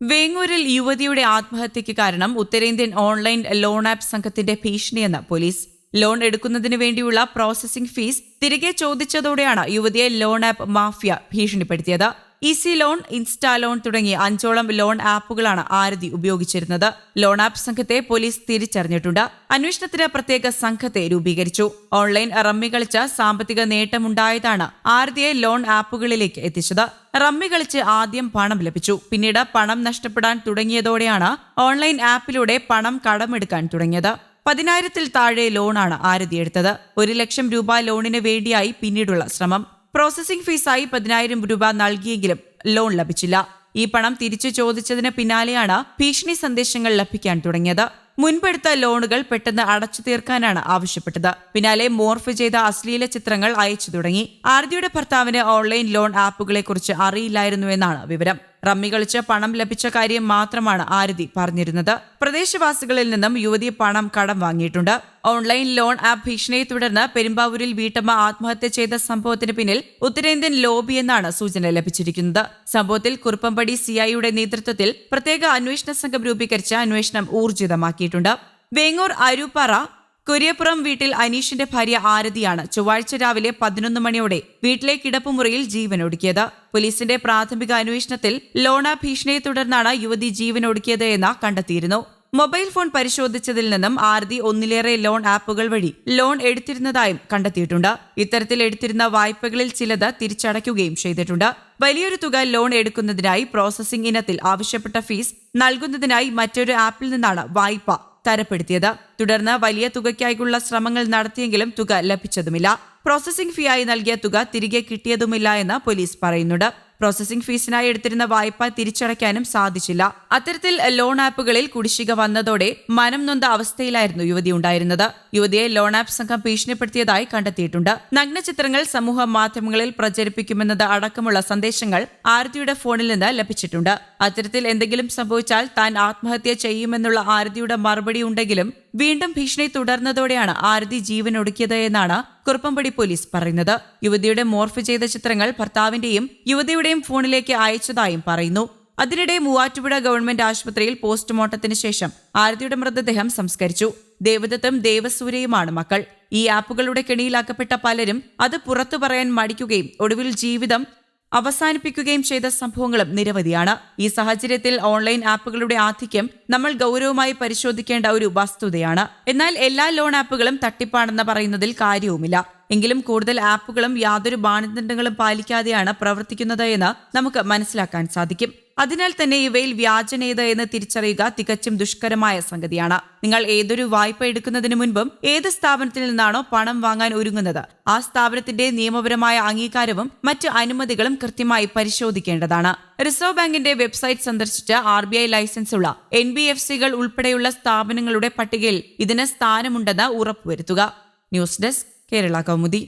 വേങ്ങൂരിൽ യുവതിയുടെ ആത്മഹത്യയ്ക്ക് കാരണം ഉത്തരേന്ത്യൻ ഓൺലൈൻ ലോൺ ആപ്പ് സംഘത്തിന്റെ ഭീഷണിയെന്ന് പോലീസ്. ലോൺ എടുക്കുന്നതിന് വേണ്ടിയുള്ള പ്രോസസിംഗ് ഫീസ് തിരികെ ചോദിച്ചതോടെയാണ് യുവതിയെ ലോൺ ആപ്പ് മാഫിയ ഭീഷണിപ്പെടുത്തിയത്. ഈസി ലോൺ ഇൻസ്റ്റാ ലോൺ തുടങ്ങി അഞ്ചോളം ലോൺ ആപ്പുകളാണ് ആരതി ഉപയോഗിച്ചിരുന്നത്. ലോൺ ആപ്പ് സംഘത്തെ പോലീസ് തിരിച്ചറിഞ്ഞിട്ടുണ്ട്. അന്വേഷണത്തിന് പ്രത്യേക സംഘത്തെ രൂപീകരിച്ചു. ഓൺലൈൻ റമ്മി കളിച്ച സാമ്പത്തിക നേട്ടമുണ്ടായതാണ് ആരതിയെ ലോൺ ആപ്പുകളിലേക്ക് എത്തിച്ചത്. റമ്മി കളിച്ച് ആദ്യം പണം ലഭിച്ചു. പിന്നീട് പണം നഷ്ടപ്പെടാൻ തുടങ്ങിയതോടെയാണ് ഓൺലൈൻ ആപ്പിലൂടെ പണം കടമെടുക്കാൻ തുടങ്ങിയത്. പതിനായിരത്തിൽ താഴെ ലോണാണ് ആരതി എടുത്തത്. ഒരു ലക്ഷം രൂപ ലോണിന് വേണ്ടിയായി പിന്നീടുള്ള ശ്രമം. പ്രോസസിംഗ് ഫീസായി പതിനായിരം രൂപ നൽകിയെങ്കിലും ലോൺ ലഭിച്ചില്ല. ഈ പണം തിരിച്ചു ചോദിച്ചതിന് പിന്നാലെയാണ് ഭീഷണി സന്ദേശങ്ങൾ ലഭിക്കാൻ തുടങ്ങിയത്. മുൻപെടുത്ത ലോണുകൾ പെട്ടെന്ന് അടച്ചു തീർക്കാനാണ് ആവശ്യപ്പെട്ടത്. പിന്നാലെ മോർഫ് ചെയ്ത അശ്ലീല ചിത്രങ്ങൾ അയച്ചു തുടങ്ങി. ആർതിയുടെ ഭർത്താവിന് ഓൺലൈൻ ലോൺ ആപ്പുകളെക്കുറിച്ച് അറിയില്ലായിരുന്നുവെന്നാണ് വിവരം. റമ്മി കളിച്ച് പണം ലഭിച്ച കാര്യം മാത്രമാണ് ആരതി പറഞ്ഞിരുന്നത്. പ്രദേശവാസികളിൽ നിന്നും യുവതി പണം കടം വാങ്ങിയിട്ടുണ്ട്. ഓൺലൈൻ ലോൺ ആപ്പ് ഭീഷണിയെ തുടർന്ന് പെരുമ്പാവൂരിൽ വീട്ടമ്മ ആത്മഹത്യ ചെയ്ത സംഭവത്തിന് പിന്നിൽ ഉത്തരേന്ത്യൻ ലോബി എന്നാണ് സൂചന ലഭിച്ചിരിക്കുന്നത്. സംഭവത്തിൽ കുറുപ്പംപടി സിഐയുടെ നേതൃത്വത്തിൽ പ്രത്യേക അന്വേഷണ സംഘം രൂപീകരിച്ച് അന്വേഷണം ഊർജിതമാക്കിയിട്ടുണ്ട്. വേങ്ങൂർ അരൂപ്പാറ കുര്യപ്പുറം വീട്ടിൽ അനീഷിന്റെ ഭാര്യ ആരതിയാണ് ചൊവ്വാഴ്ച രാവിലെ പതിനൊന്ന് മണിയോടെ വീട്ടിലെ കിടപ്പുമുറിയിൽ ജീവൻ ഒടുക്കിയത് പോലീസിന്റെ പ്രാഥമിക അന്വേഷണത്തിൽ ലോണ ഭീഷണിയെ തുടർന്നാണ് യുവതി ജീവൻ ഒടുക്കിയത് എന്ന് കണ്ടെത്തിയിരുന്നു. മൊബൈൽ ഫോൺ പരിശോധിച്ചതിൽ നിന്നും ആരതി ഒന്നിലേറെ ലോൺ ആപ്പുകൾ വഴി ലോൺ എടുത്തിരുന്നതായും കണ്ടെത്തിയിട്ടുണ്ട്. ഇത്തരത്തിൽ എടുത്തിരുന്ന വായ്പകളിൽ ചിലത് തിരിച്ചടയ്ക്കുകയും ചെയ്തിട്ടുണ്ട്. വലിയൊരു തുക ലോൺ എടുക്കുന്നതിനായി പ്രോസസിംഗ് ഇനത്തിൽ ആവശ്യപ്പെട്ട ഫീസ് നൽകുന്നതിനായി മറ്റൊരു ആപ്പിൽ നിന്നാണ് വായ്പ തരപ്പെടുത്തിയത്. തുടർന്ന് വലിയ തുകയ്ക്കായുള്ള ശ്രമങ്ങൾ നടത്തിയെങ്കിലും തുക ലഭിച്ചതുമില്ല. പ്രോസസിംഗ് ഫീയായി നൽകിയ തുക തിരികെ കിട്ടിയതുമില്ല എന്ന് പോലീസ് പറയുന്നുണ്ട്. പ്രോസസിംഗ് ഫീസിനായി എടുത്തിരുന്ന വായ്പ തിരിച്ചടയ്ക്കാനും സാധിച്ചില്ല. അത്തരത്തിൽ ലോൺ ആപ്പുകളിൽ കുടിശ്ശിക വന്നതോടെ മനം നൊന്ത അവസ്ഥയിലായിരുന്നു യുവതി ഉണ്ടായിരുന്നത്. യുവതിയെ ലോൺ ആപ്പ് സംഘം ഭീഷണിപ്പെടുത്തിയതായി കണ്ടെത്തിയിട്ടുണ്ട്. നഗ്നചിത്രങ്ങൾ സമൂഹ മാധ്യമങ്ങളിൽ പ്രചരിപ്പിക്കുമെന്നത് അടക്കമുള്ള സന്ദേശങ്ങൾ ആരതിയുടെ ഫോണിൽ നിന്ന് ലഭിച്ചിട്ടുണ്ട്. അത്തരത്തിൽ എന്തെങ്കിലും സംഭവിച്ചാൽ താൻ ആത്മഹത്യ ചെയ്യുമെന്നുള്ള ആരതിയുടെ മറുപടി ഉണ്ടെങ്കിലും വീണ്ടും ഭീഷണി തുടർന്നതോടെയാണ് ആരതി ജീവൻ ഒടുക്കിയത് എന്നാണ് കുറുപ്പമ്പടി പോലീസ് പറയുന്നത്. യുവതിയുടെ മോർഫ് ചെയ്ത ചിത്രങ്ങൾ ഭർത്താവിന്റെയും യുവതിയുടെയും ഫോണിലേക്ക് അയച്ചതായും പറയുന്നു. അതിനിടെ മൂവാറ്റുപുഴ ഗവൺമെന്റ് ആശുപത്രിയിൽ പോസ്റ്റ്മോർട്ടത്തിന് ശേഷം ആരതിയുടെ മൃതദേഹം സംസ്കരിച്ചു. ദേവദത്തും ദേവസൂര്യയുമാണ് മക്കൾ. ഈ ആപ്പുകളുടെ കെണിയിലാക്കപ്പെട്ട പലരും അത് പുറത്തു പറയാൻ മടിക്കുകയും ഒടുവിൽ ജീവിതം അവസാനിപ്പിക്കുകയും ചെയ്ത സംഭവങ്ങളും നിരവധിയാണ്. ഈ സാഹചര്യത്തിൽ ഓൺലൈൻ ആപ്പുകളുടെ ആധിക്യം നമ്മൾ ഗൗരവമായി പരിശോധിക്കേണ്ട ഒരു വസ്തുതയാണ്. എന്നാൽ എല്ലാ ലോൺ ആപ്പുകളും തട്ടിപ്പാണെന്ന് പറയുന്നതിൽ കാര്യവുമില്ല. എങ്കിലും കൂടുതൽ ആപ്പുകളും യാതൊരു മാനദണ്ഡങ്ങളും പാലിക്കാതെയാണ് പ്രവർത്തിക്കുന്നത് എന്ന് നമുക്ക് മനസ്സിലാക്കാൻ സാധിക്കും. അതിനാൽ തന്നെ ഇവയിൽ വ്യാജനേത് എന്ന് തിരിച്ചറിയുക തികച്ചും ദുഷ്കരമായ സംഗതിയാണ്. നിങ്ങൾ ഏതൊരു വായ്പ എടുക്കുന്നതിന് മുൻപും ഏത് സ്ഥാപനത്തിൽ നിന്നാണോ പണം വാങ്ങാൻ ഒരുങ്ങുന്നത് ആ സ്ഥാപനത്തിന്റെ നിയമപരമായ അംഗീകാരവും മറ്റ് അനുമതികളും കൃത്യമായി പരിശോധിക്കേണ്ടതാണ്. റിസർവ് ബാങ്കിന്റെ വെബ്സൈറ്റ് സന്ദർശിച്ച് ആർ ബി ഐ ലൈസൻസ് ഉള്ള എൻ ബി എഫ് സികൾ ഉൾപ്പെടെയുള്ള സ്ഥാപനങ്ങളുടെ പട്ടികയിൽ ഇതിന് സ്ഥാനമുണ്ടെന്ന് ഉറപ്പുവരുത്തുക. News desk Kerala Kaumudi